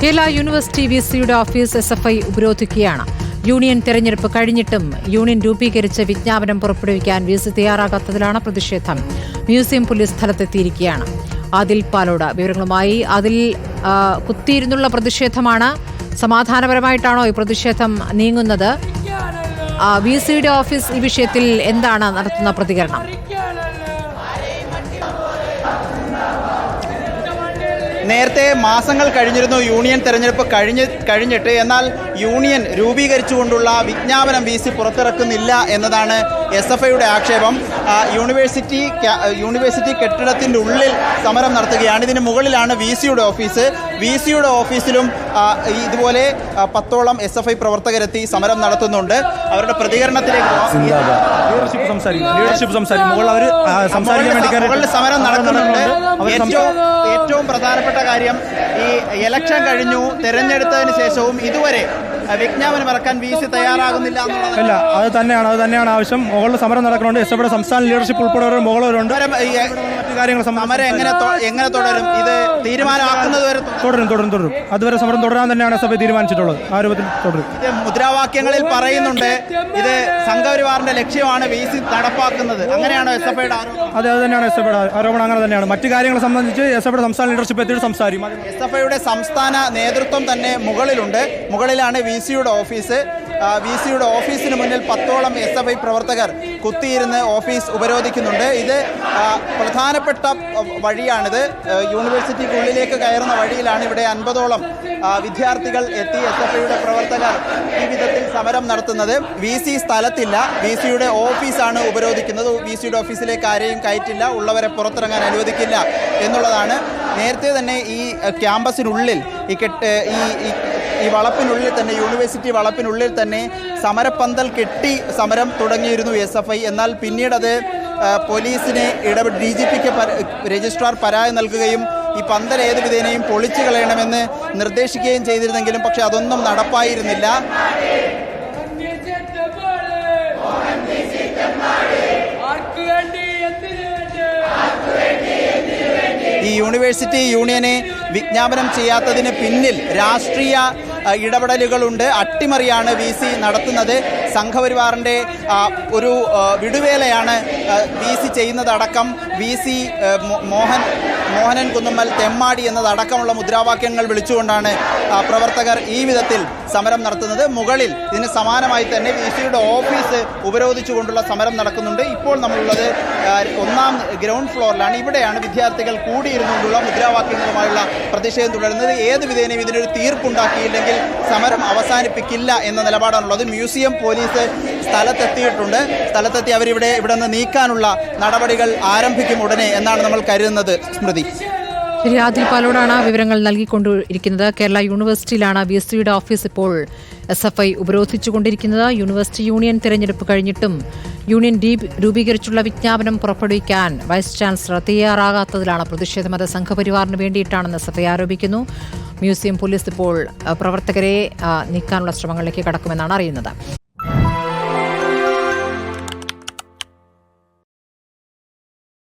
Kerala university V സിയുടെ office S F I ഉപരോധിക്കുകയാണ്. Union തെരഞ്ഞെടുപ്പ് കഴിഞ്ഞിട്ടും യൂണിയൻ രൂപീകരിച്ച് വിജ്ഞാപനം പുറപ്പെടുവിക്കാൻ വി സി തയ്യാറാകാത്തതിലാണ് പ്രതിഷേധം. മ്യൂസിയം പോലീസ് സ്ഥലത്തെത്തിയിരിക്കുകയാണ്. അതിൽ പാലോട് വിവരങ്ങളുമായി. അതിൽ കുത്തിയിരുന്നുള്ള പ്രതിഷേധമാണ്. സമാധാനപരമായിട്ടാണോ ഈ പ്രതിഷേധം നീങ്ങുന്നത്? വി സിയുടെ ഓഫീസ് ഈ വിഷയത്തിൽ എന്താണ് നടത്തുന്ന പ്രതികരണം? നേരത്തെ മാസങ്ങൾ കഴിഞ്ഞിരുന്നു യൂണിയൻ തെരഞ്ഞെടുപ്പ് കഴിഞ്ഞ് കഴിഞ്ഞിട്ട്. എന്നാൽ യൂണിയൻ രൂപീകരിച്ചുകൊണ്ടുള്ള വിജ്ഞാപനം വി സി പുറത്തിറക്കുന്നില്ല എന്നതാണ് എസ് എഫ് ഐയുടെ ആക്ഷേപം. യൂണിവേഴ്സിറ്റി യൂണിവേഴ്സിറ്റി കെട്ടിടത്തിന്റെ ഉള്ളിൽ സമരം നടത്തുകയാണ്. ഇതിന് മുകളിലാണ് വി സിയുടെ ഓഫീസ്. വി സിയുടെ ഓഫീസിലും ഇതുപോലെ പത്തോളം എസ് എഫ് ഐ പ്രവർത്തകരെത്തി സമരം നടത്തുന്നുണ്ട്. അവരുടെ പ്രതികരണത്തിലേക്ക് ലീഡർഷിപ്പ് സംസാരിക്കും ലീഡർഷിപ്പ് സംസാരിക്കും മുകളിൽ അവർ സംസാരിക്കാൻ വേണ്ടി മുകളിൽ സമരം നടക്കുന്നുണ്ട്. ഏറ്റവും ഏറ്റവും പ്രധാനപ്പെട്ട കാര്യം ഈ ഇലക്ഷൻ കഴിഞ്ഞു തെരഞ്ഞെടുത്തതിന് ശേഷവും ഇതുവരെ വിജ്ഞാപനം ഇറക്കാൻ വി സി തയ്യാറാകുന്നില്ല അല്ല ഇല്ല അത് തന്നെയാണ് അത് തന്നെയാണ് ആവശ്യം. മുകളിൽ സമരം നടക്കുന്നുണ്ട്. എസ് സംസ്ഥാന ലീഡർഷിപ്പ് ഉൾപ്പെടെ മറ്റു കാര്യങ്ങൾ സമരം എങ്ങനെ എങ്ങനെ തുടരും? ഇത് തീരുമാനമാക്കുന്നത് വരെ തുടരും. തുടരും തുടരും അതുവരെ സമരം തുടരാൻ തന്നെയാണ് സഭ തീരുമാനിച്ചിട്ടുള്ളത്. ആ രൂപത്തിൽ തുടരും. ഇത് മുദ്രാവാക്യങ്ങളിൽ പറയുന്നുണ്ട്. ഇത് സംഘപരിവാറിന്റെ ലക്ഷ്യമാണ് വി സി നടപ്പാക്കുന്നത്. അങ്ങനെയാണോ എസ് എഫ് ഐയുടെ അതെ അത് തന്നെയാണ് എസ് എഫ് ആരോപണം. അങ്ങനെ തന്നെയാണ്. മറ്റു കാര്യങ്ങളെ സംബന്ധിച്ച് എസ് എഫ് സംസ്ഥാന ലീഡർഷിപ്പ് എത്തിയിട്ട് സംസാരിക്കും. എസ് എഫ് ഐയുടെ സംസ്ഥാന നേതൃത്വം തന്നെ മുകളിലുണ്ട്. മുകളിലാണ് വി സിയുടെ ഓഫീസ്. വി സിയുടെ ഓഫീസിന് മുന്നിൽ പത്തോളം എസ് എഫ് ഐ പ്രവർത്തകർ കുത്തിയിരുന്ന് ഓഫീസ് ഉപരോധിക്കുന്നുണ്ട്. ഇത് പ്രധാനപ്പെട്ട വഴിയാണിത്. യൂണിവേഴ്സിറ്റിക്കുള്ളിലേക്ക് കയറുന്ന വഴിയിലാണ് ഇവിടെ അൻപതോളം വിദ്യാർത്ഥികൾ എത്തി എസ് എഫ് ഐയുടെ പ്രവർത്തകർ ഈ വിധത്തിൽ സമരം നടത്തുന്നത്. V C സ്ഥലത്തില്ല. വി സിയുടെ ഓഫീസാണ് ഉപരോധിക്കുന്നത്. വി സിയുടെ ഓഫീസിലേക്ക് ആരെയും കയറ്റില്ല. ഉള്ളവരെ പുറത്തിറങ്ങാൻ അനുവദിക്കില്ല എന്നുള്ളതാണ്. നേരത്തെ തന്നെ ഈ ക്യാമ്പസിനുള്ളിൽ ഈ കെട്ട് ഈ ഈ- വളപ്പിനുള്ളിൽ തന്നെ യൂണിവേഴ്സിറ്റി വളപ്പിനുള്ളിൽ തന്നെ സമരപ്പന്തൽ കെട്ടി സമരം തുടങ്ങിയിരുന്നു എസ് എഫ് ഐ. എന്നാൽ പിന്നീട് അത് പോലീസിനെ ഇടപെട്ട് ഡി ജി പിക്ക് രജിസ്ട്രാർ പരാതി നൽകുകയും ഈ പന്തൽ ഏത് വിധേനയും പൊളിച്ചു കളയണമെന്ന് നിർദ്ദേശിക്കുകയും ചെയ്തിരുന്നെങ്കിലും പക്ഷെ അതൊന്നും നടപ്പായിരുന്നില്ല. ഈ യൂണിവേഴ്സിറ്റി യൂണിയനെ വിജ്ഞാപനം ചെയ്യാത്തതിന് പിന്നിൽ രാഷ്ട്രീയ ഇടപെടലുകളുണ്ട്. അട്ടിമറിയാണ് വി നടത്തുന്നത്. സംഘപരിവാറിന്റെ ഒരു വിടുവേലയാണ് വി സി ചെയ്യുന്നതടക്കം വി സി മോഹൻ മോഹനൻ കുന്നുമ്മൽ തെമ്മാടി എന്നതടക്കമുള്ള മുദ്രാവാക്യങ്ങൾ വിളിച്ചുകൊണ്ടാണ് പ്രവർത്തകർ ഈ വിധത്തിൽ സമരം നടത്തുന്നത്. മുകളിൽ ഇതിന് സമാനമായി തന്നെ വി സിയുടെ ഓഫീസ് ഉപരോധിച്ചുകൊണ്ടുള്ള സമരം നടക്കുന്നുണ്ട്. ഇപ്പോൾ നമ്മളുള്ളത് ഒന്നാം ഗ്രൗണ്ട് ഫ്ലോറിലാണ്. ഇവിടെയാണ് വിദ്യാർത്ഥികൾ കൂടിയിരുന്നുകൊണ്ടുള്ള മുദ്രാവാക്യങ്ങളുമായുള്ള പ്രതിഷേധം തുടരുന്നത്. ഏത് വിധേനയും ഇതിനൊരു തീർപ്പുണ്ടാക്കിയില്ലെങ്കിൽ സമരം അവസാനിപ്പിക്കില്ല എന്ന നിലപാടാണുള്ളത്. മ്യൂസിയം പോലീസ് സ്ഥലത്തെത്തിയിട്ടുണ്ട്. സ്ഥലത്തെത്തി അവരിവിടെ ഇവിടെ നിന്ന് നീക്കാനുള്ള നടപടികൾ ആരംഭിക്കും ഉടനെ എന്നാണ് നമ്മൾ കരുതുന്നത്. സ്മൃതി. ശരി ആദിൽ പാലോടാണ് വിവരങ്ങൾ നൽകിക്കൊണ്ടിരിക്കുന്നത്. കേരള യൂണിവേഴ്സിറ്റിയിലാണ് വി എസ് സിയുടെ ഓഫീസ് ഇപ്പോൾ എസ് എഫ് ഐ ഉപരോധിച്ചുകൊണ്ടിരിക്കുന്നത്. യൂണിവേഴ്സിറ്റി യൂണിയൻ തിരഞ്ഞെടുപ്പ് കഴിഞ്ഞിട്ടും യൂണിയൻ രൂപീകരിച്ചുള്ള വിജ്ഞാപനം പുറപ്പെടുവിക്കാൻ വൈസ് ചാൻസലർ തയ്യാറാകാത്തതിലാണ് പ്രതിഷേധം. അത് സംഘപരിവാറിന് വേണ്ടിയിട്ടാണെന്ന് എസ് എഫ് ഐ ആരോപിക്കുന്നു. മ്യൂസിയം പോലീസ് ഇപ്പോൾ പ്രവർത്തകരെ നീക്കാനുള്ള ശ്രമങ്ങളിലേക്ക് കടക്കുമെന്നാണ് അറിയുന്നത്.